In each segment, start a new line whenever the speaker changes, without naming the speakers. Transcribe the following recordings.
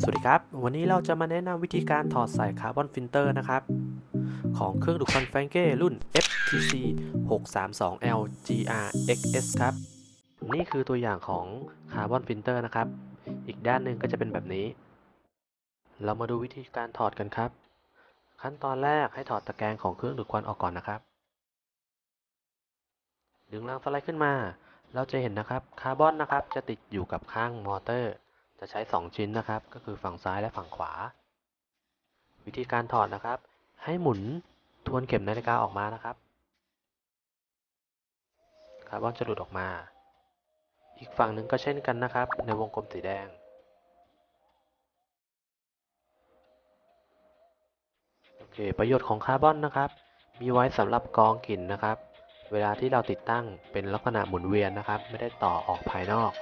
สวัสดีครับ วันนี้เราจะมาแนะนำวิธีการถอดสายคาร์บอนฟิลเตอร์นะครับ ของเครื่องดูดควันแฟรงเก้รุ่น FTC 632L GR XS ครับ นี่คือตัวอย่างของคาร์บอนฟิลเตอร์นะครับ อีกด้านหนึ่งก็จะเป็นแบบนี้ เรามาดูวิธีการถอดกันครับ ขั้นตอนแรกให้ถอดตะแกรงของเครื่องดูดควันออกก่อนนะครับ ดึงรางสไลด์ขึ้นมา เราจะเห็นนะครับคาร์บอนนะครับจะติดอยู่กับข้างมอเตอร์ จะใช้ 2 ชิ้นนะครับ ก็คือฝั่งซ้ายและฝั่งขวา วิธีการถอดนะครับ ให้หมุนทวนเข็มนาฬิกาออกมานะครับคาร์บอนจะหลุดออกมา อีกฝั่งหนึ่งก็เช่นกันนะครับ ในวงกลมสีแดง โอเค ประโยชน์ของคาร์บอนนะครับ มีไว้สำหรับกรองกลิ่นนะครับ เวลาที่เราติดตั้งเป็นลักษณะหมุนเวียนนะครับ ไม่ได้ต่อออกภายนอก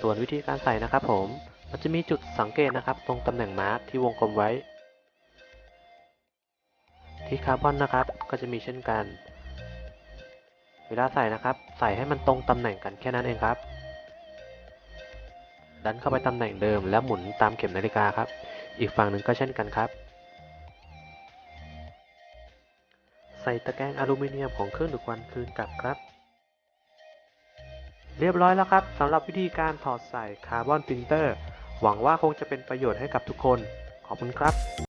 ส่วนวิธีการใส่นะครับผม มันจะมีจุดสังเกตนะครับตรงตำแหน่งมาร์กที่วงกลมไว้ ที่คาร์บอนนะครับก็จะมีเช่นกัน เวลาใส่นะครับ ใส่ให้มันตรงตำแหน่งกันแค่นั้นเองครับดันเข้าไปตำแหน่งเดิมแล้วหมุนตามเข็มนาฬิกาครับ อีกฝั่งหนึ่งก็เช่นกันครับ ใส่ตะแกรงอลูมิเนียมของเครื่องดูดควันคืนกลับครับ เรียบร้อยแล้วครับสำหรับวิธีการถอดใส่คาร์บอนฟิลเตอร์ หวังว่าคงจะเป็นประโยชน์ให้กับทุกคน ขอบคุณครับ